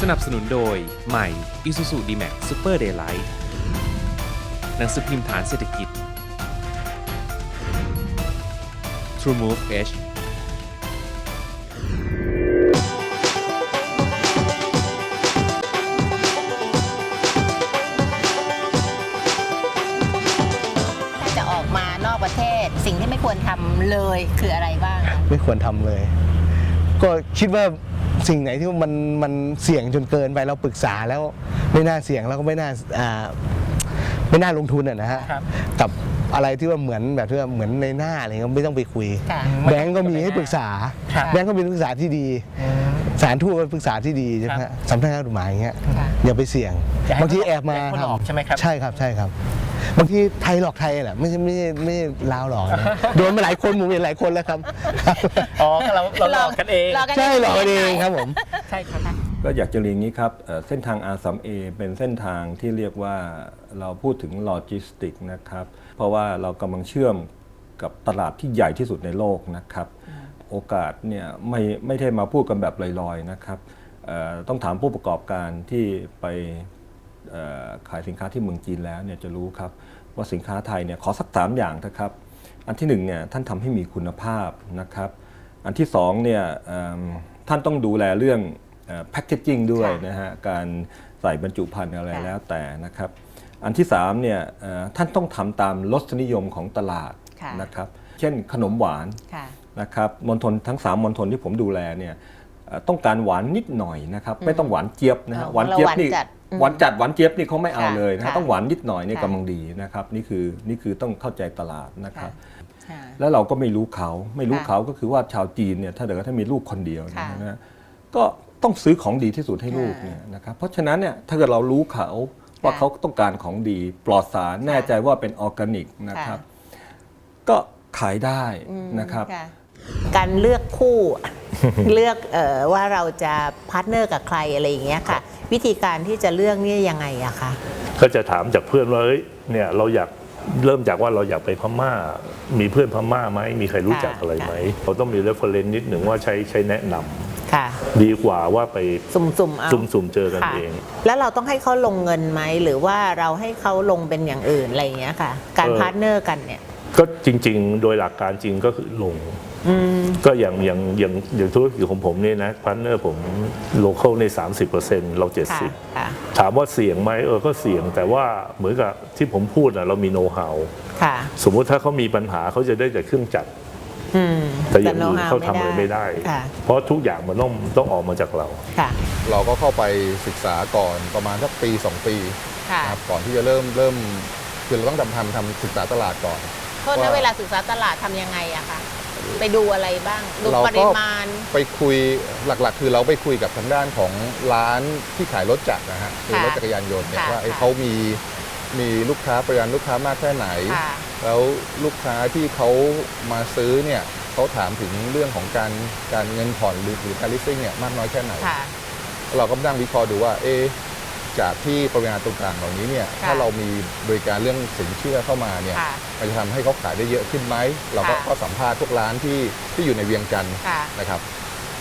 สนับสนุนโดย ใหม่ Isuzu D-Max Super Daylight หนังสือพิมพ์ฐานเศรษฐกิจ TrueMove H ถ้าจะออกมานอกประเทศ สิ่งที่ไม่ควรทำเลยคืออะไรบ้างคะ ไม่ควรทำเลย ก็คิดว่า สิ่งไหนที่มันมันเสี่ยงจนเกินไปเราปรึกษาแล้วไม่น่าเสี่ยงแล้วก็ไม่น่าอ่าไม่น่าลงทุนอะนะฮะครับกับอะไรที่ว่าเหมือนแบบที่ว่าเหมือนในหน้าอะไรเงี้ยไม่ต้องไปคุยค่ะแบงก์ก็มีให้ปรึกษาครับแบงก์ก็มีที่ปรึกษาที่ดีสารทูตก็ปรึกษาที่ดีใช่ไหมครัฮะบสำนักงานกฎหมายอย่างเงี้ยค่ะอย่าไปเสี่ยงอย่าให้บางทีแอบมาอย่าให้คนหลอกทำใช่ไหมครับใช่ครับใช่ครับ บางทีไทยหลอกไทยแหละไม่ใช่ไม่ใช่ไม่ใช่ลาวหลอกนะโดนมาหลายคนผมเห็นหลายคนแล้วครับ อ๋อเราเราหลอกกันเองหลอกกันใช่หลอกกันเองครับผม ใช่ครับก็อยากจะเรียนอย่างนี้ครับเอ่อเส้นทาง R3A เป็นเส้นทางที่เรียกว่าเราพูดถึงโลจิสติกนะครับ เพราะว่าเรากำลังเชื่อมกับตลาดที่ใหญ่ที่สุดในโลกนะครับ โอกาสเนี่ยไม่ไม่ได้มาพูดกันแบบลอยๆนะครับเอ่อต้องถามผู้ประกอบการที่ไปเอ่อ ขายสินค้าที่เมืองจีนแล้วเนี่ยจะรู้ครับว่าสินค้าไทยเนี่ยขอสักสามอย่างนะครับ อันที่หนึ่งเนี่ยท่านทำให้มีคุณภาพนะครับ อันที่สองเนี่ยเอิ่มท่านต้องดูแลเรื่องแพคเกจจิ้งด้วยค่ะนะฮะการใส่บรรจุภัณฑ์อะไรค่ะแล้วแต่นะครับ อันที่สามเนี่ยเอ่อท่านต้องทำตามรสนิยมของตลาดค่ะนะครับ เช่นขนมหวานค่ะนะครับมณฑลทั้ง 3มณฑลที่ผมดูแลเนี่ยเอ่อต้องการหวานนิดหน่อยนะครับ ไม่ต้องหวานเจี๊ยบนะฮะอ๋อหวานเจี๊ยบนี่เรา หวานจัดอืมหวานจัดหวานเจี๊ยบนี่เขาไม่เอาค่ะเลยนะฮะค่ะต้องหวานนิดหน่อยนี่ค่ะกำลังดีนะครับนี่คือนี่คือต้องเข้าใจตลาดนะครับค่ะแล้วเราก็ไม่รู้เขาไม่รู้ค่ะเขาก็คือว่าชาวจีนเนี่ยถ้าเกิดว่าถ้ามีลูกคนเดียวเนยค่ะนะฮะก็ต้องซื้อของดีที่สุดให้ลูกค่ะเนี่ยนะครับเพราะฉะนั้นเนี่ยถ้าเกิดเรารู้เขาว่าค่ะเขาต้องการของดี ปลอดสารแน่ใจว่าเป็นออร์แกนิกนะครับค่ะก็ขายได้อืมนะครับะการเลือกคู่เลือกเอ่อว่าเราจะพาร์ทเนอร์กับใครอะไรอย่างเงี้ยค่ะ วิธีการที่จะเลือกเนี่ยยังไงอะคะ ก็จะถามจากเพื่อนว่าเอ้ยเนี่ยเราอยากเริ่มจากว่าเราอยากไปพม่า มีเพื่อนพม่าไหมมีใครรู้จักค่ะอะไรไหมค่ะเราต้องมี reference นิดหนึ่งว่าใช้ใช้แนะนำค่ะ ดีกว่าว่าไปสุ่มๆเอาสุ่มๆเจอกันค่ะเอง แล้วเราต้องให้เขาลงเงินไหม หรือว่าเราให้เขาลงเป็นอย่างอื่นอะไรอย่างเงี้ยค่ะ การเออ พาร์ทเนอร์กันเนี่ย ก็จริง ๆ โดยหลักการจริงก็คือลงอืม ก็อย่างอย่างอย่างอย่างธุรกิจของผมเนี่ยนะพาร์ทเนอร์ผมโลเคอลใน 30%เราค่ะ70ค่ะถามว่าเสี่ยงไหมเออก็เสี่ยง แต่ว่าเหมือนกับที่ผมพูดนะเรามีโน้ตฮาวค่ะสมมุติถ้าเขามีปัญหาเขาจะได้แต่เครื่องจักรอืมแต่อย่างอื่น know-how เขาทำอะไรไม่ได้ค่ะเพราะทุกอย่างมันต้องต้องออกมาจากเราค่ะเราก็เข้าไปศึกษาก่อนประมาณสักปี 2 ปีค่ะนะครับก่อนที่จะเริ่มเริ่มคือเราต้องทำทำทำศึกษาตลาดก่อนโทษนะว่าเวลาศึกษาตลาดทำยังไงอะคะ ไปดูอะไรบ้าง ดูเราปก็ริมาณ ไปคุยหลักๆ คือเราไปคุยกับทางด้านของร้านที่ขายรถจักรนะฮะคือค่ะรถจักรยานยนต์เนี่ยค่ะว่าเอ้ยค่ะเขามีมีลูกค้าปริมาณลูกค้ามากแค่ไหนค่ะแล้วลูกค้าที่เขามาซื้อเนี่ยเขาถามถึงเรื่องของการการเงินผ่อนหรือหรือการลิสซิ่งเนี่ยมากน้อยแค่ไหนค่ะเราก็มานั่งวิเคราะห์ดูว่าเอะ จากที่ปริมาณต่างๆเหล่านี้เนี่ยค่ะถ้าเรามีบริการเรื่องสินเชื่อเข้ามาเนี่ยค่ะมันจะทำให้เขาขายได้เยอะขึ้นไหม เราก็ค่ะก็สัมภาษณ์พวกร้านที่ที่อยู่ในเวียงจันทร์ค่ะ นะครับ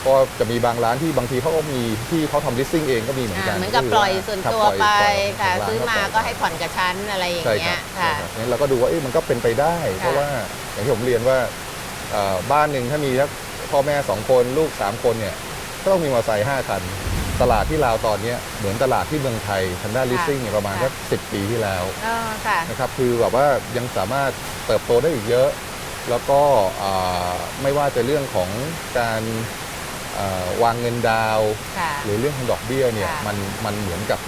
ก็จะมีบางร้านที่บางทีเขาก็มีที่เขาทำลิสซิ่งเองก็มีเหมือนกัอ่านเหมือนกับปล่อยส่วนครับตัวปล่อยไปปล่อยค่ะ ของร้นซื้อมาเขปล่ยก็ให้ผ่อนกับชั้นอะไรอย่างใช่คเงี้รัยบค่ะใช่ครับงั้นเราก็ดูว่าเอ๊ะมันก็เป็นไปได้ เพราะว่าอย่างที่ผมเรียนว่าเอ่อบ้านหนึ่งถ้ามีสักพ่อแม่สองคนลูกสามคนเนี่ยก็ต้องมีมอเตอร์ไซค์ห้าคัน ตลาดที่ลาวตอนเนี้ยเหมือนตลาดที่เมืองไทยทางด้านค่ะลิสซิ่งเนี่ยประมาณค่ะสักสิปีที่แล้วอ๋อค่ะนะครับคือแบบว่ายังสามารถเติบโตได้อีกเยอะ แล้วก็อ่าไม่ว่าจะเรื่องของการอ่าวางเงินดาวน์ค่ะหรือเรื่องของดอกเบี้ยเนี่ยค่ะมันมันเหมือนกับ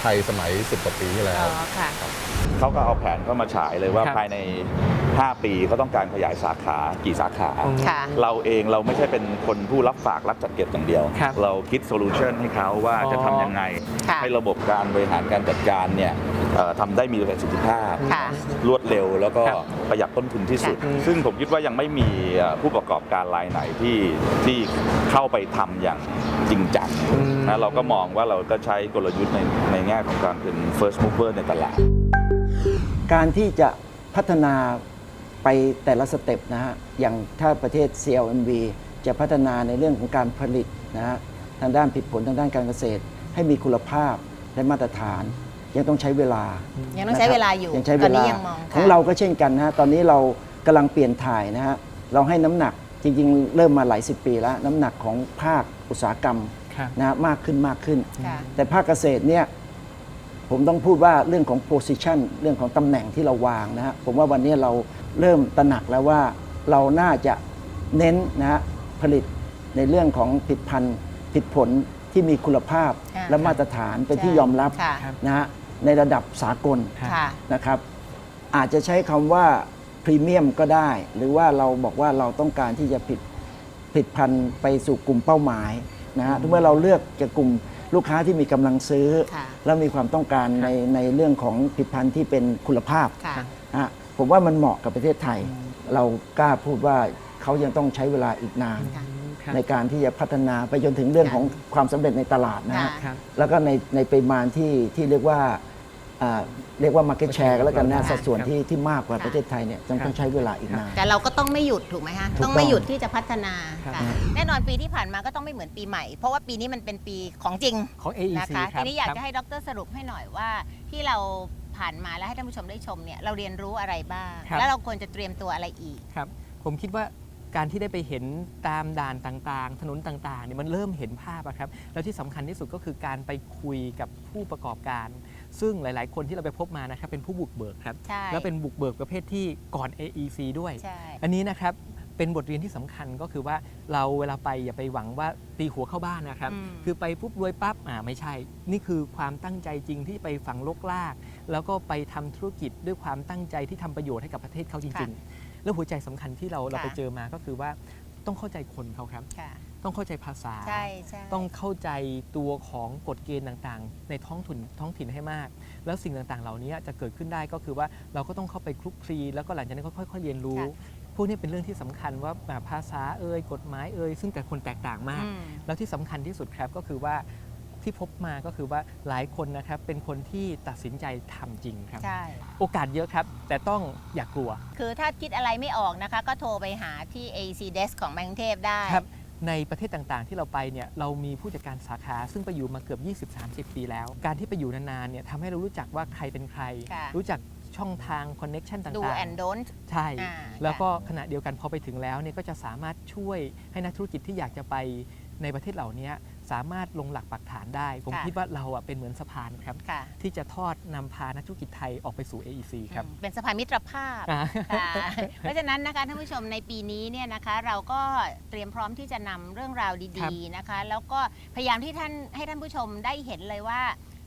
ไทยสมัย 10กว่าปีที่แล้อ๋วอค่ะ เขาก็เอาแผนเข้ามาฉายเลยว่าครับภายใน 5 ปีเขาต้องการขยายสาขากี่สาขาค่ะ เราเองเราไม่ใช่เป็นคนผู้รับฝากรับจัดเก็บอย่างเดียว ครับเราคิดโซลูชันให้เขาว่าอ๋อจะทำยังไง ค่ะ ให้ระบบการบริหารการจัดการเนี่ยเอ่อทำได้มีประสิทธิภาพ ค่ะ รวดเร็วแล้วก็ครับประหยัดต้นทุนที่สุด ค่ะ ซึ่งผมคิดว่ายังไม่มีเอ่อผู้ประกอบการรายไหนที่ที่เข้าไปทำอย่าง จริงจังอืมนะเราก็มองว่าเราก็ใช้กลยุทธ์ในในแง่ของการเป็น first mover ในตลาด การที่จะพัฒนาไปแต่ละสเต็ปนะฮะ อย่างถ้าประเทศ CLMV จะพัฒนาในเรื่องของการผลิตนะฮะ ทางด้านผลิดผลทางด้านการเกษตร ให้มีคุณภาพและมาตรฐาน ยังต้องใช้เวลา ยังต้องใช้เวลาอยู่ยังใช้ตเวอนลานี้ยังมองของค่ะเราก็เช่นกันนะฮะ ตอนนี้เรากำลังเปลี่ยนถ่ายนะฮะ เราให้น้ำหนัก จริงๆ เริ่มมาหลายสิบปีแล้ว น้ำหนักของภาคอุตสาหกรรมครับ นะฮะมากขึ้นมากขึ้น ค่ะ แต่ภาคเกษตรเนี่ยผมต้องพูดว่าเรื่องของ position เรื่องของตำแหน่งที่เราวางนะฮะผมว่าวันนี้เราเริ่มตระหนักแล้วว่าเราน่าจะเน้นนะฮะผลิตในเรื่องของผลิดพันธุ์ผลิดผลที่มีคุณภาพค่ะและมาตรฐานเป็นที่ใช่ยอมรับค่ะ นะฮะในระดับสากล ค่ะ นะครับอาจจะใช้คำว่า พรีเมียมก็ได้ หรือว่าเราบอกว่าเราต้องการที่จะผลิตผลิดพันธุ์ไปสู่กลุ่มเป้าหมายนะฮะเมื่อเราเลือกจากกลุ่มลูกค้าที่มีกำลังซื้อ ค่ะแล้วมีความต้องการในในเรื่องของผลิตภัณฑ์ที่เป็นคุณภาพค่ะ นะฮะผมว่ามันเหมาะกับประเทศไทย เรากล้าพูดว่าเขายังต้องใช้เวลาอีกนาน ค่ะในการที่จะพัฒนาไปจนถึงเรื่องของความสำเร็จในตลาดนะฮะ ค่ะ แล้วก็ในในปริมาณที่ที่เรียกว่าอ่า เรียกว่า market share ก็แล้วกันนะค่ะสัดส่วนที่ที่มากกว่าค่ะประเทศไทยเนี่ยยังต้องใช้เวลาอีกนาน แต่เราก็ต้องไม่หยุดถูกไหมคะถูกต้องต้องไม่หยุดที่จะพัฒนาครับค่ะแน่นอนปีที่ผ่านมาก็ต้องไม่เหมือนปีใหม่ เพราะว่าปีนี้มันเป็นปีของจริงของ AEC นะคะครัทีบนี้อยากครับจะให้ดรสรุปให้หน่อยว่าที่เราผ่านมาแล้วให้ท่านผู้ชมได้ชมเนี่ยเราเรียนรู้อะไรบ้างครับแล้วเราควรจะเตรียมตัวอะไรอีกครับผมคิดว่าการที่ได้ไปเห็นตามด่านต่างๆ ถนนต่างๆเนี่ยมันเริ่มเห็นภาพอะครับ แล้วที่สำคัญที่สุดก็คือการไปคุยกับผู้ประกอบการ ซึ่งหลาย ๆ คนที่เราไปพบมานะครับเป็นผู้บุกเบิกครับ ใช่ แล้วเป็นบุกเบิกประเภทที่ก่อน AEC ด้วย ใช่ อันนี้นะครับเป็นบทเรียนที่สำคัญก็คือว่าเราเวลาไปอย่าไปหวังว่าตีหัวเข้าบ้านนะครับ อืม คือไปปุ๊บรวยปั๊บอ่าไม่ใช่ นี่คือความตั้งใจจริงที่ไปฝังลกลาก แล้วก็ไปทำธุรกิจด้วยความตั้งใจที่ทำประโยชน์ให้กับประเทศเขาจริง ๆ แล้วหัวใจสำคัญที่เราเราไปเจอมาก็คือว่าต้องเข้าใจคนเขาครับ ค่ะ ต้องเข้าใจภาษา ใช่ใช่ต้องเข้าใจตัวของกฎเกณฑ์ต่างๆ ในท้องถิ่นท้องถิ่นให้มาก แล้วสิ่งต่างๆ เหล่านี้จะเกิดขึ้นได้ก็คือว่าเราก็ต้องเข้าไปคลุกคลีแล้วก็หลังจากนั้นก็ค่อย ๆ เรียนรู้ พวกนี้เป็นเรื่องที่สำคัญว่าอ่าภาษาเอ่ยกฎหมายเอ่ยซึ่งแต่คนแตกต่างมากอืมแล้วที่สำคัญที่สุดครับก็คือว่าที่พบมาก็คือว่าหลายคนนะครับเป็นคนที่ตัดสินใจทำจริงครับ ใช่ โอกาสเยอะครับ แต่ต้องอย่ากกลัว คือถ้าคิดอะไรไม่ออกนะคะ ก็โทรไปหาที่ AC Desk ของแบงก์เทพได้ครับ ในประเทศต่างๆ ที่เราไปเนี่ยเรามีผู้จัดการสาขา ซึ่งไปอยู่มาเกือบ 20-30 ปีแล้ว การที่ไปอยู่นานๆเนี่ยทำให้เรารู้จักว่าใครเป็นใคร ค่ะรู้จักช่องทางคอนเน็ชันต่างๆ ดู and don't ใช่ อ่าแล้วก็ขณะเดียวกันพอไปถึงแล้วเนี่ยก็จะสามารถช่วยให้นักธุรกิจที่อยากจะไปในประเทศเหล่านี้ สามารถลงหลักปักฐานได้ ผมค่ะ คิดว่าเราอะเป็นเหมือนสะพานครับ ค่ะที่จะทอดนำพานักธุรกิจไทยออกไปสู่ AEC ครับอืมเป็นสะพานมิตรภาพ อ่า ค่ะเพราะฉะนั้นนะคะท่านผู้ชมในปีนี้เนี่ยนะคะเราก็เตรียมพร้อมที่จะนำเรื่องราวครัดีบ ๆนะคะ แล้วก็พยายามที่ท่านให้ท่านผู้ชมได้เห็นเลยว่า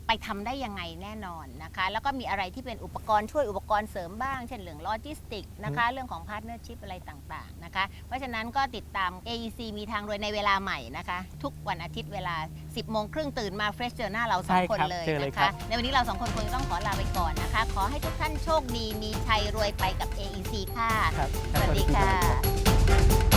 ไปทำได้ยังไงแน่นอนนะคะ แล้วก็มีอะไรที่เป็นอุปกรณ์ช่วยอุปกรณ์เสริมบ้าง เช่นเรื่องโลจิสติกนะคะ เรื่องของพาร์ทเนอร์ชิพอะไรต่างๆนะคะ เพราะฉะนั้นก็ติดตาม AEC มีทางรวยในเวลาใหม่นะคะ ทุกวันอาทิตย์เวลา 10โมงครึ่งตื่นมาเฟรชเจอหน้าเราสองใช่คนครับเลยเจอเลยนะครัคะบในวันนี้เราสองคนคงจะต้องขอลาไปก่อนนะคะ ขอให้ทุกท่านโชคดีมีชัยรวยไปกับ AEC ค่ะครับสวัสดีค่ะ